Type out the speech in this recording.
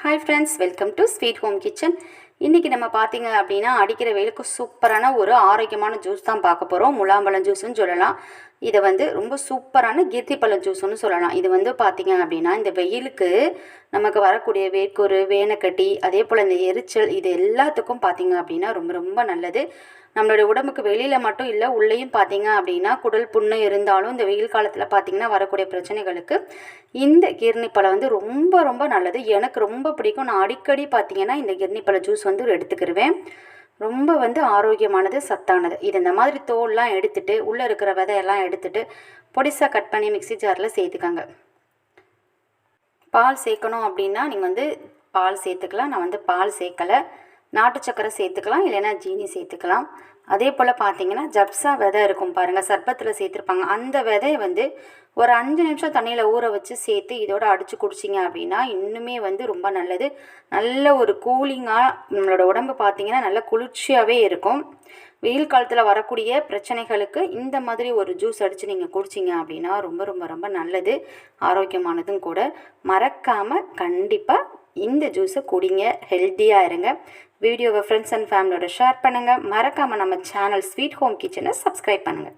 Hi friends welcome to sweet home kitchen இன்றைக்கி நம்ம பார்த்தீங்க அப்படின்னா அடிக்கிற வெயிலுக்கு சூப்பரான ஒரு ஆரோக்கியமான ஜூஸ் தான் பார்க்க போகிறோம் முலாம்பழம் ஜூஸ்னு சொல்லலாம். இதை வந்து ரொம்ப சூப்பரான கீர்த்திப்பழம் ஜூஸ்னு சொல்லலாம். இது வந்து பார்த்தீங்க அப்படின்னா இந்த வெயிலுக்கு நமக்கு வரக்கூடிய வேர்க்குரு வேனக்கட்டி அதே போல் இந்த எரிச்சல் இது எல்லாத்துக்கும் பார்த்தீங்க அப்படின்னா ரொம்ப ரொம்ப நல்லது. நம்மளுடைய உடம்புக்கு வெளியில் மட்டும் இல்லை உள்ளேயும் பார்த்தீங்க அப்படின்னா குடல் புண்ணு இருந்தாலும் இந்த வெயில் காலத்தில் பார்த்தீங்கன்னா வரக்கூடிய பிரச்சனைகளுக்கு இந்த கிர்னிப்பழம் வந்து ரொம்ப ரொம்ப நல்லது. எனக்கு ரொம்ப பிடிக்கும். நான் அடிக்கடி பார்த்தீங்கன்னா இந்த கிர்ணிப்பழம் ஜூஸ் வந்து எடுத்துக்கிருவேன். ரொம்ப வந்து ஆரோக்கியமானது சத்தானது. இது இந்த மாதிரி தோல்லாம் எடுத்துட்டு உள்ளே இருக்கிற விதையெல்லாம் எடுத்துட்டு பொடிசாக கட் பண்ணி மிக்ஸி ஜாரில் சேர்த்துக்கோங்க. பால் சேர்க்கணும் அப்படின்னா நீங்கள் வந்து பால் சேர்த்துக்கலாம். நான் வந்து பால் சேர்க்கலை. நாட்டு சக்கரை சேர்த்துக்கலாம் இல்லைன்னா ஜீனி சேர்த்துக்கலாம். அதே போல் பார்த்தீங்கன்னா ஜப்ஸா விதை இருக்கும் பாருங்கள் சர்பத்தில் சேர்த்துருப்பாங்க. அந்த விதையை வந்து ஒரு அஞ்சு நிமிஷம் தண்ணியில் ஊற வச்சு சேர்த்து இதோட அடித்து குடிச்சிங்க அப்படின்னா இன்னுமே வந்து ரொம்ப நல்லது. நல்ல ஒரு கூலிங்காக நம்மளோட உடம்பு பார்த்தீங்கன்னா நல்ல குளிர்ச்சியாகவே இருக்கும். வெயில் காலத்தில் வரக்கூடிய பிரச்சனைகளுக்கு இந்த மாதிரி ஒரு ஜூஸ் அடித்து நீங்கள் குடிச்சிங்க அப்படின்னா ரொம்ப ரொம்ப ரொம்ப நல்லது. ஆரோக்கியமானதும் கூட. மறக்காமல் கண்டிப்பாக இந்த ஜூஸை குடிங்க ஹெல்த்தியாக இருங்க. வீடியோவை ஃப்ரெண்ட்ஸ் அண்ட் ஃபேமிலியோட ஷேர் பண்ணுங்கள் மறக்காமல் நம்ம சேனல் ஸ்வீட் ஹோம் கிச்சனை சப்ஸ்கிரைப் பண்ணுங்கள்